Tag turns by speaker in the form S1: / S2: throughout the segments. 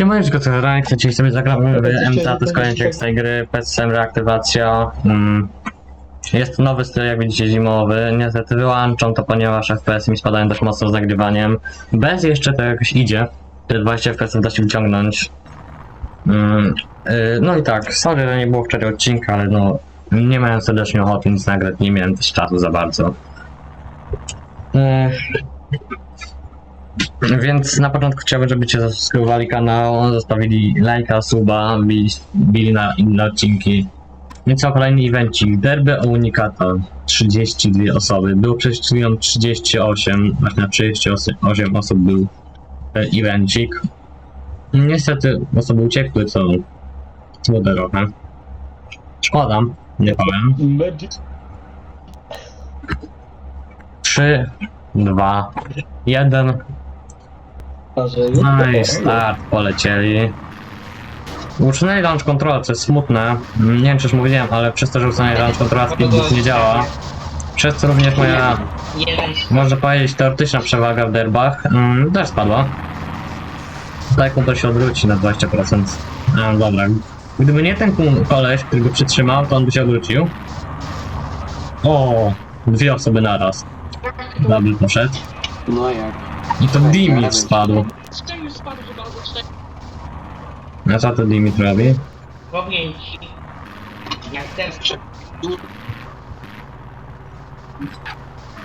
S1: Siemaneczko, to Ranek, dzisiaj sobie zagramy w MTA, to jest kolejny z tej gry, PSM reaktywacja. Mm. Jest to nowy styl, jak widzicie, zimowy. Niestety wyłączam to, ponieważ FPS mi spadają dość mocno z nagrywaniem. Bez jeszcze to jakoś idzie. Te 20 FPS da się wyciągnąć. Mm. y, No i tak, sorry, że nie było wczoraj odcinka, ale no nie miałem serdecznie ochoty nic nagrać, nie miałem też czasu za bardzo. Ech. Więc na początku chciałbym, żebyście zasubskrybowali kanał, zostawili lajka, suba, bili, bili na inne odcinki. No i co, kolejny evencik. Derby o Unikata. 32 osoby. Było przed chwilą 38, właśnie na 38 osób był ten evencik. Niestety osoby uciekły, co smutne trochę. Szkoda, nie powiem.
S2: Magic.
S1: 3, 2, 1. No i start, polecieli. Usunęli launch control, co jest smutne. Nie wiem, czy już mówiłem, ale przez to, że usunęli launch control, Speedboost nie działa. Przez co również moja, można powiedzieć, teoretyczna przewaga w derbach mm, też spadła. Tak, to się odwróci na 20%. No dobra. Gdyby nie ten koleś, który go przytrzymał, to on by się odwrócił. O, dwie osoby naraz. Double poszedł.
S2: No jak?
S1: I to Dimit spadł.
S3: Z już spadł chyba albo cztery.
S1: A co to Dimit robi?
S4: powiem ci, jak ten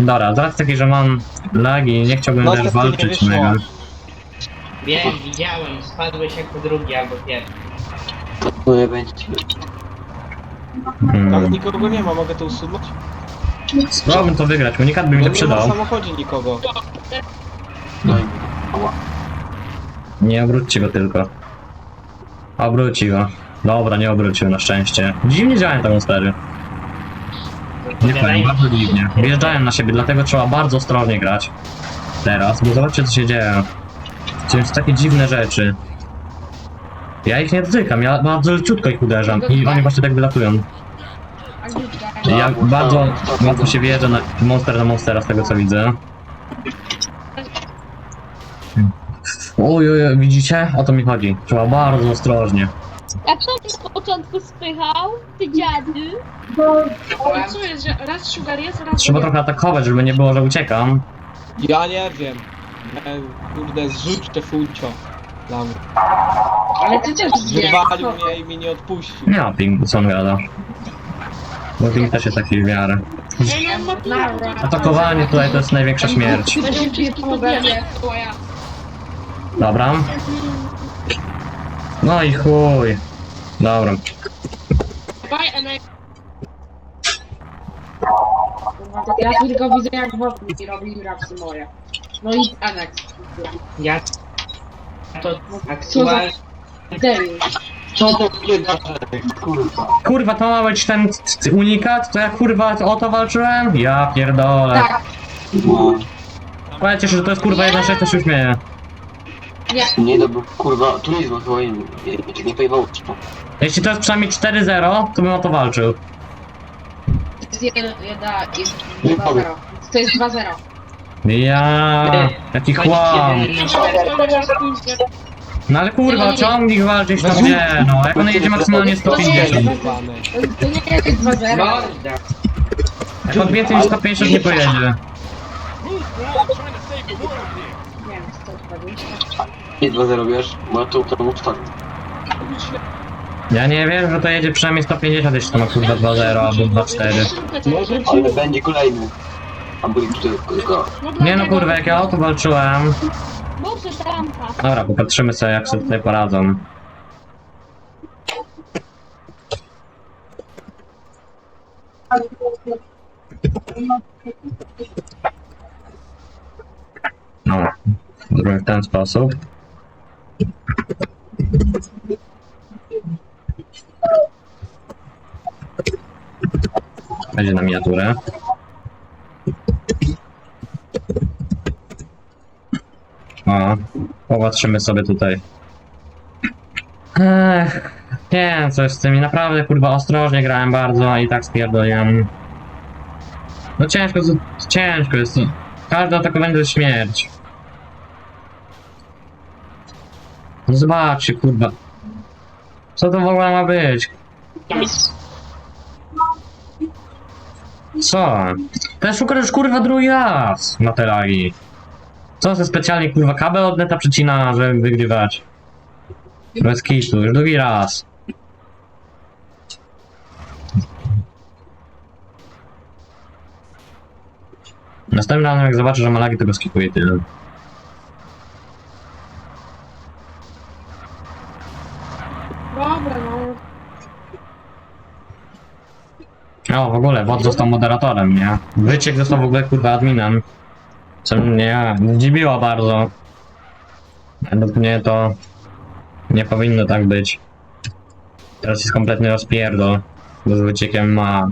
S1: Dobra, z racji takiej, że mam lagi, nie chciałbym
S2: No,
S1: też
S2: niestety nie
S1: walczyć
S2: wyszło.
S1: mega.
S4: wiem, widziałem, spadłeś jako drugi albo pierwszy.
S2: No nie będzie. Tam
S1: Hmm.
S2: nikogo nie ma, mogę to usunąć?
S1: Spróbowałbym to wygrać, unikat by mi
S2: No
S1: się
S2: nie ma w
S1: przydał.
S2: samochodzie nikogo.
S1: Nie obróćcie go tylko. Obróci go. Dobra, nie obrócił na szczęście. Dziwnie działają te monstery. Nie powiem, bardzo dziwnie. Wjeżdżają na siebie, dlatego trzeba bardzo ostrożnie grać. Teraz, bo zobaczcie co się dzieje. To jest takie dziwne rzeczy. Ja ich nie dotykam, ja bardzo leciutko ich uderzam i oni właśnie tak wylatują. Ja bardzo łatwo się wjeżdża na monster na monstera z tego co widzę. Oj, oj, oj, widzicie? O to mi chodzi. Trzeba bardzo ostrożnie.
S5: A kto mnie na początku spychał? Ty dziadu?
S3: Jest, że raz sugar jest, raz
S1: Trzeba
S3: nie.
S1: trochę atakować, żeby nie było, że uciekam.
S2: Ja nie wiem. Ja, kurde, zrzuć te funcio. Dla mnie.
S3: Ale ty też.
S2: Wywalił mnie i mnie nie odpuścił.
S1: Nie ma pingu, co on gada. Bo ping też jest taki w miarę.
S3: Ja mam.
S1: Atakowanie tutaj to jest największa śmierć. Dobra. No i chuj. Dobra.
S3: Ja tylko widzę jak Wodnik robi rapsy moje. No i Anex.
S4: Ja to aktualnie
S3: Debil.
S2: Co to kurwa?
S1: Kurwa, to ma być ten c- c- unikat? To ja kurwa o to walczyłem? Ja pierdolę.
S3: Tak.
S2: No.
S1: Powiedzcie, że to jest kurwa jedna rzecz, to się śmieje.
S6: Nie, no bo kurwa, turizm chyba nie, nie, nie pojebało ci to.
S1: Jeśli to jest przynajmniej 4-0, to bym o to walczył.
S3: To jest jeden, jedna, jest 2-0. To jest 2-0.
S1: Ja, jaki chłam. No ale kurwa, ciągnik walczyć to gdzie, no. Jak on jedzie maksymalnie 150.
S2: Jebane.
S3: To nie jest 2-0.
S4: morda.
S1: Jak on więcej niż 150 nie pojedzie.
S3: Nie wiem, 120.
S6: Nie 2-0 wiesz, bo to to mógł tak.
S1: Ja nie wiem, że to jedzie przynajmniej 150, jeśli to ma kurwa 2-0 albo 2-4.
S2: Może
S6: Ale będzie kolejny. Albo i tutaj tylko.
S1: Nie no kurwa, jak ja o to walczyłem.
S5: Może ta rampa.
S1: Dobra, popatrzymy sobie jak sobie tutaj poradzą. No, w ten sposób. Będzie na miniaturę. O, popatrzymy sobie tutaj. Ech, nie coś z tymi. Naprawdę, kurwa, ostrożnie grałem bardzo i tak spierdoliłem. No ciężko, ciężko jest. Każde atakowanie to śmierć. No Zobaczcie, kurwa. Co to w ogóle ma być? Co? Ten szuka już kurwa drugi raz na te lagi. Co se specjalnie kurwa kabel od neta przecina, żeby wygrywać? Bez kitu, już drugi raz. Następnym razem jak zobaczę, że ma lagi, to go skipuję tyle.
S3: Dobra, no.
S1: O, w ogóle, Wod został moderatorem, nie? Wyciek został w ogóle kurwa adminem. Co mnie zdziwiło bardzo. Według mnie to nie powinno tak być. Teraz jest kompletny rozpierdol. Bo z wyciekiem ma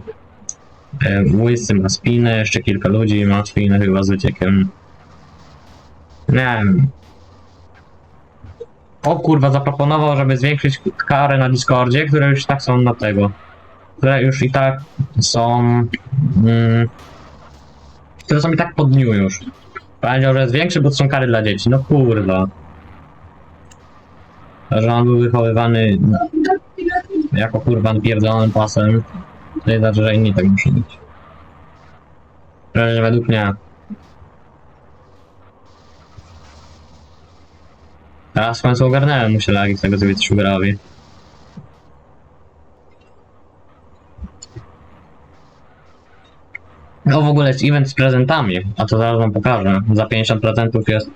S1: Łysy ma spinę, jeszcze kilka ludzi ma spinę chyba z wyciekiem. Nie wiem. O kurwa, zaproponował, żeby zwiększyć karę na Discordzie, które już tak są na tego. Które już i tak są. Mm, które są i tak po dniu już. Powiedział, że jest większy, bo to są kary dla dzieci. No kurwa. Że on był wychowywany jako kurwa pierdolonym pasem. To nie znaczy, że inni tak muszą być. Że według mnie. Teraz w końcu ogarnąłem mu się lagi z tego, co ugrawi. No w ogóle jest event z prezentami, a to zaraz wam pokażę. Za 50% jest...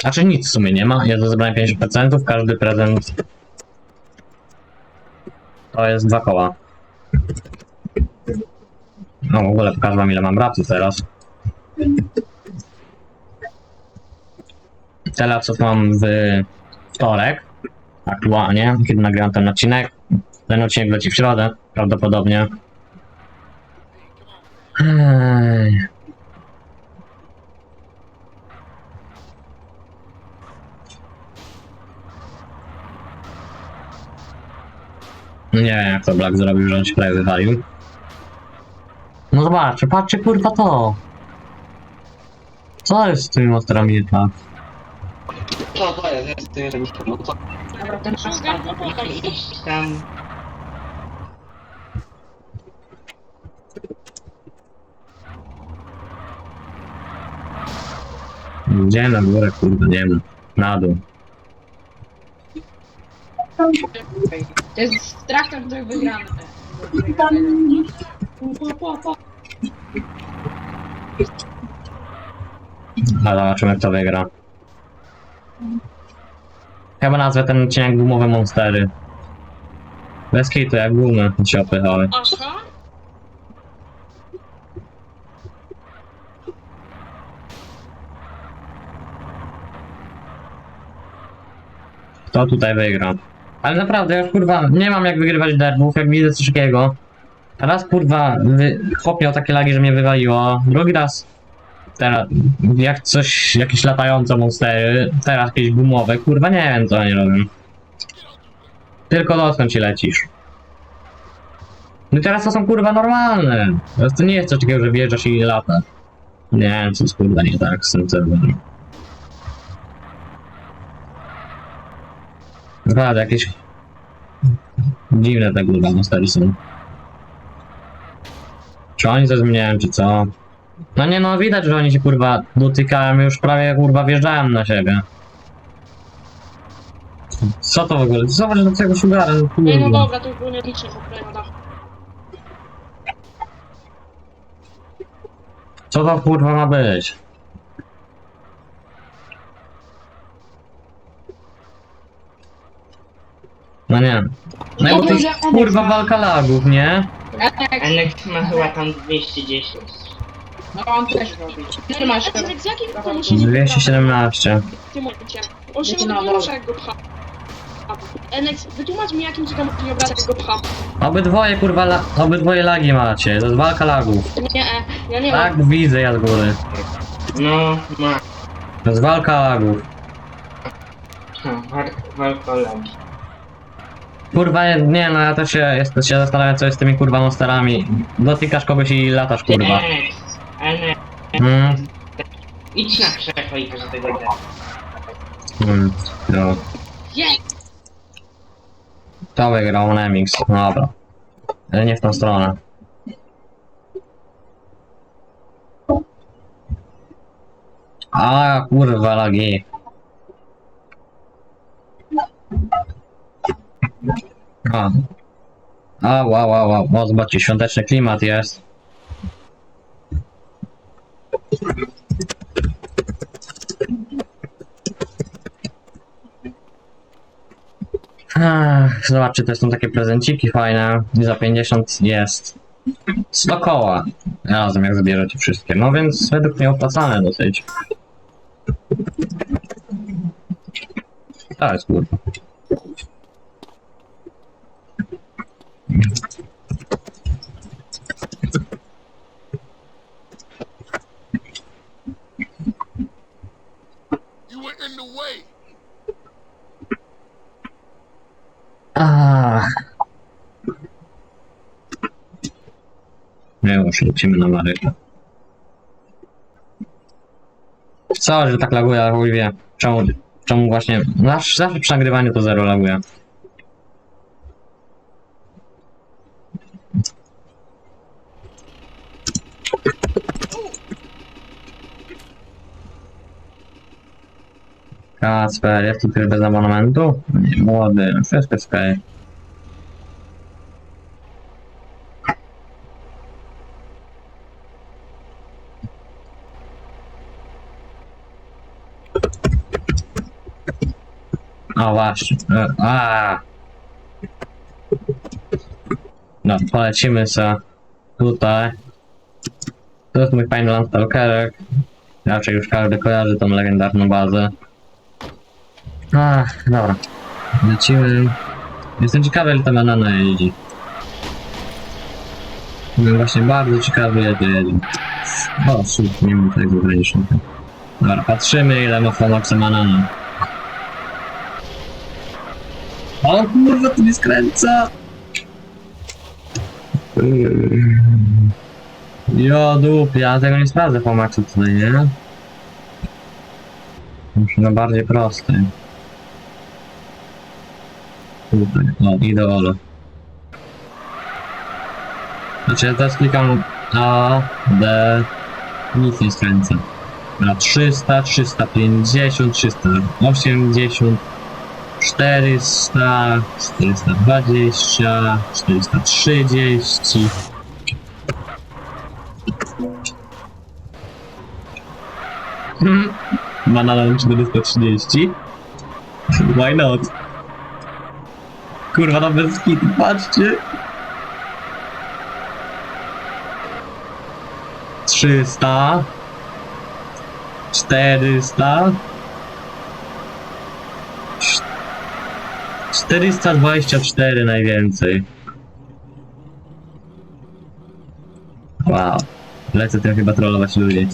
S1: Znaczy nic w sumie nie ma, jest do zebrania 50%, każdy prezent... To jest dwa koła. No w ogóle pokażę wam ile mam rapsów teraz. Tyle co mam w wtorek, aktualnie, kiedy nagrywam ten odcinek. Ten odcinek leci w środę, prawdopodobnie. Ej. Nie jak to Black zrobił, że on się prawie wywalił. No zobaczcie, patrzcie kurwa to. Co jest z tymi monsterami nie tak?
S6: Co to jest? Jest to jeden no co?
S3: Dobra, ten czas
S5: no to
S4: Idź tam.
S1: Gdzie na górę kurwa, nie wiem. Na dół.
S3: To jest traktor, który wygrany. Pa, pa, pa.
S1: A zobaczymy kto wygra. Chyba nazwę ten odcinek gumowe monstery. Bez kitu, jak gumy się opychały.
S5: Aha.
S1: Kto tutaj wygra? Ale naprawdę, ja już kurwa nie mam jak wygrywać derbów, jak widzę coś takiego. Raz kurwa wy... chłop miał takie lagi, że mnie wywaliło. Drugi raz teraz jak coś, jakieś latające monstery, teraz jakieś gumowe, kurwa nie wiem co oni robią. Tylko dotknąć i lecisz. No teraz to są kurwa normalne. Teraz to nie jest coś takiego, że wjeżdżasz i lata. Nie wiem co jest kurwa nie tak z tym serwerem. Naprawdę, jakieś dziwne te kurwa monstery są. Czy oni coś zmieniają, czy co? No nie no, widać, że oni się kurwa dotykają, już prawie kurwa wjeżdżają na siebie. Co to w ogóle? Zobacz do tego sugara, no
S5: Ej, no
S1: kurwa.
S5: dobra, to już było nie liczę,
S1: Co to kurwa ma być? No nie. No bo to jest kurwa walka lagów, nie?
S3: Enek,
S4: ma chyba tam 210.
S3: no on też robi. Ty masz to.
S5: Z jakim to się nie
S1: 217.
S5: w tym momencie? On się nie
S3: no,
S5: jak go pcha. Enex, wytłumacz mi jakim cudem nie obraża, jak go pcha.
S1: Obydwoje kurwa, la obydwoje lagi macie, to jest walka lagów.
S5: Nie, e, ja nie
S1: Tak
S5: mam.
S1: widzę ja z góry.
S4: No, ma.
S1: To jest walka lagów.
S4: Ha, war- Walkolagi.
S1: Kurwa, nie, nie no ja też się, jest, się zastanawiam co jest z tymi kurwa monsterami. Dotykasz kogoś i latasz kurwa.
S4: Enex, Enex.
S1: Mm,
S4: Idź na krzeko i że tego da.
S1: mm, no.
S5: Jest!
S1: To wygrał Nemix. Dobra. Ale nie w tą stronę. A kurwa lagi. A. A, wow, wow, wow. O, zobaczcie, świąteczny klimat jest. Zobaczcie, to są takie prezenciki fajne. I za 50 jest 100 koła. Razem jak zabierzecie wszystkie. No więc według mnie opłacane dosyć. To jest kurwa. Nie już lecimy na Marykę. Co, że tak laguje, ale chuj wie. Czemu, czemu właśnie... Zawsze, zawsze przy nagrywaniu to zero laguje. Kacper, jest tu tryb bez abonamentu? Młody, wszystko jest okej. O właśnie. E, A. No, polecimy se tutaj. To jest mój fajny Landstalkerek. Raczej już każdy kojarzy tą legendarną bazę. Ach, dobra. Lecimy. Jestem ciekawy, ile ta banana jeździ. No właśnie bardzo ciekawy, ile to jedzie. O, szut, nie mam tego ograniczenia. Dobra, patrzymy, ile ma Fonoxa banana. O kurwa, tu nie skręca! Jo, dup, ja tego nie sprawdzę Fonoxa tutaj, nie? Muszę na bardziej prosty. Tutaj, o, idę Olo. Znaczy, ja teraz klikam A, D, nic nie skręcę. Na 300, 350, 380, 400, 420, 430. Hmm. Banana 430. Why not? Kurwa, na bez kitu, patrzcie! 300 400 424 najwięcej. Wow. Lecę tym chyba trollować ludzi.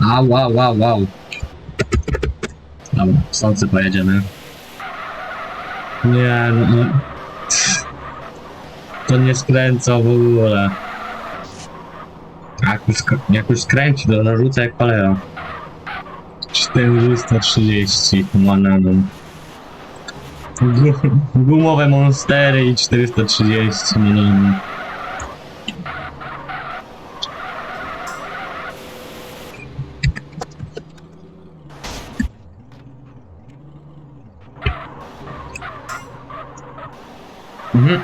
S1: A, wow, wow, wow. Dobra, stąd sobie pojedziemy. Nie, no, no. To nie skręca w ogóle. Jak już, jak już skręci, to narzuca jak cholera. 430 bananą. Gu- Gumowe monstery i 430 bananą. Mhm.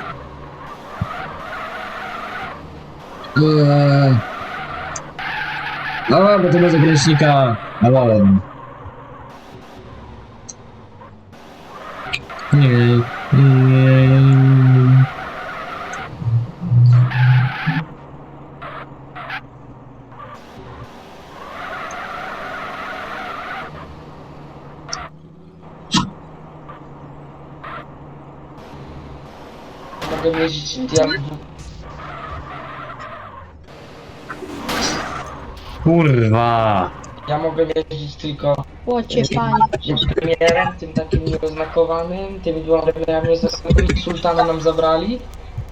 S1: Eee. Dobra, bo to bez ogranicznika. Ała. Nie, nie.
S2: Mogę jeździć diamentą.
S1: Kurwa.
S2: Ja mogę jeździć tylko
S7: Łocie, panie.
S2: tym premierem, tym takim nieoznakowanym, tymi dwoma premierami oznakowymi. Sultana nam zabrali.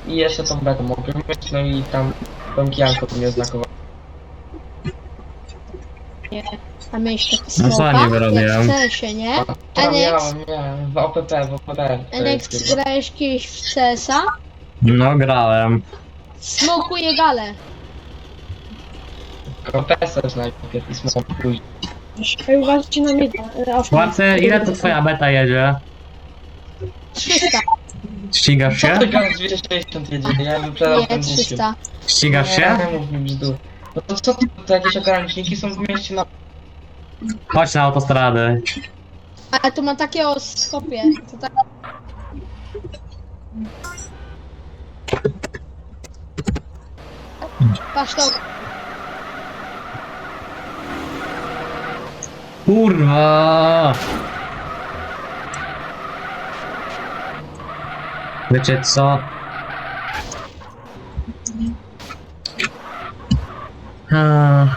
S8: i jeszcze tą betę mogę mieć, no i tam tą kijanką mnie znakował.
S7: A miałeś taki
S1: No co
S7: słowa?
S1: nie wyrobiłem?
S7: Jak w CS-ie, nie?
S8: To
S7: Enex?
S8: miałem, miałem, w OPP, w OPP. to jest chyba.
S7: grałeś kiedyś w CS-a?
S1: No grałem.
S7: Smokuje galę.
S8: Też najpierw i smok później.
S3: Ej, uważajcie na mnie. e,
S1: Płacę, ile to twoja beta jedzie?
S7: 300,
S1: Ścigasz
S8: Co
S1: się?
S8: ty gadasz 260 jedzie, ja wyprzedam
S7: nie
S8: ten
S7: 300.
S1: Ścigasz się?
S8: Nie mów mi bzdur. No to co ty, to jakieś ograniczniki są w mieście na...
S1: Chodź na autostradę.
S7: Ale tu ma takie o skopie. To tak... Patrz to,
S1: Kurwa! Wiecie co? Ah.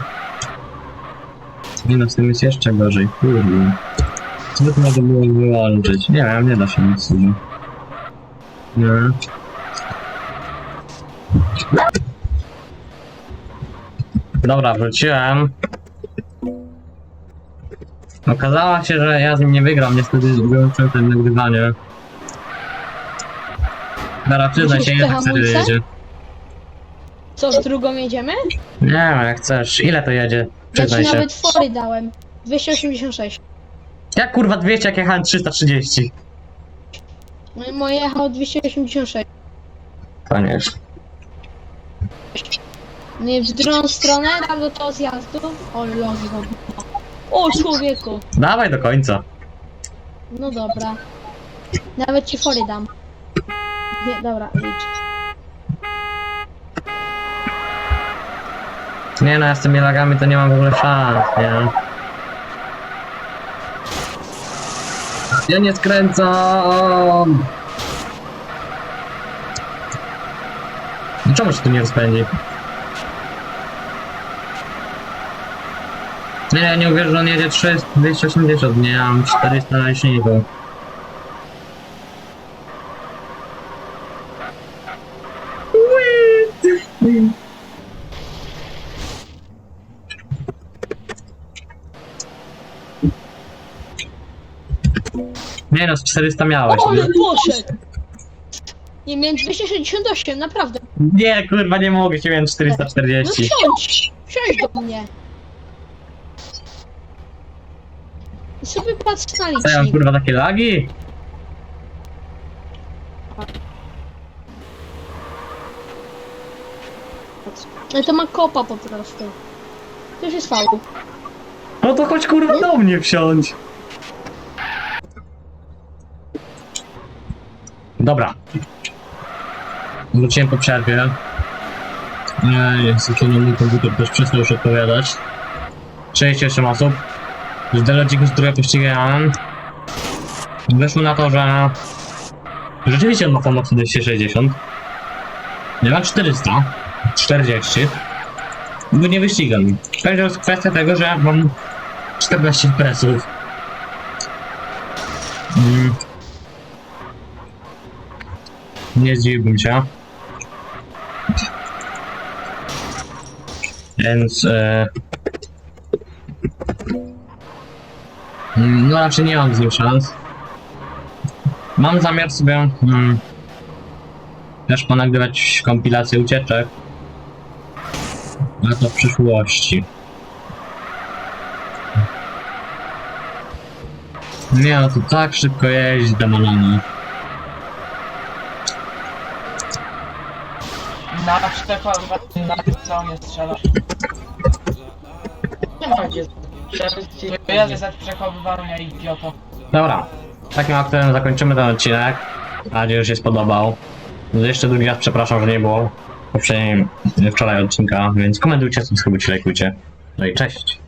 S1: Nie no, z tym jest jeszcze gorzej, kurde. Co to można było wyłączyć? Nie wiem, nie da się nic dużo. Nie. Dobra, wróciłem. Okazało się, że ja z nim nie wygram, niestety wyłączyłem ten nagrywanie. Dobra, przyznaj się, ile tak serio
S7: hamulce?
S1: jedzie?
S7: co z drugą jedziemy?
S1: Nie wiem, jak chcesz. Ile to jedzie?
S7: Ja
S1: Przyznaj
S7: ci
S1: się.
S7: nawet fory dałem. 286.
S1: Jak kurwa 200, jak jechałem 330?
S7: Moje- Moje jechało 286.
S1: Koniec.
S7: Nie w drugą stronę, albo to zjazdu. O, los. O, człowieku.
S1: Dawaj do końca.
S7: No dobra. Nawet ci fory dam. Nie, dobra, licz.
S1: Nie no, ja z tymi lagami to nie mam w ogóle szans, nie? Ja nie skręcam! No Czemu się tu nie rozpędzi? Nie, ja nie uwierzę, że on jedzie 300, 280, nie, ja mam 400 na liczniku. Nie no, z 400 miałeś,
S7: O,
S1: nie?
S7: ale poszedł! Nie, miałem 268, naprawdę.
S1: Nie, kurwa, nie mogę, się miałem
S7: No
S1: 440.
S7: wsiądź! Wsiądź do mnie. I sobie patrz na
S1: Co ja mam,
S7: licznik.
S1: kurwa, takie lagi?
S7: Ale to ma kopa po prostu. To już jest faul.
S1: No to chodź, kurwa, do mnie wsiądź. Dobra. Wróciłem po przerwie. Nie, jest to mój komputer też przestał już odpowiadać. 68 osób. Z deleciku, z którego pościgałem. Wyszło na to, że rzeczywiście on ma pomoc 260. Ja mam 400. 40. Bo nie wyścigam. To jest kwestia tego, że mam 14 presów. Mm. Nie zdziwiłbym się. Więc... E... No raczej nie mam z nim szans. Mam zamiar sobie... Mm, też ponagrywać kompilację ucieczek. Ale to w przyszłości. Nie no, to tak szybko jeździ banana.
S8: Na Szczepan, na co nie strzelasz? Nie ma gdzie.
S1: Dobra, takim aktem zakończymy ten odcinek. Mam nadzieję, że się spodobał. Jeszcze drugi raz przepraszam, że nie było poprzedniej, wczoraj odcinka, więc komentujcie, subskrybujcie, lajkujcie. No i cześć!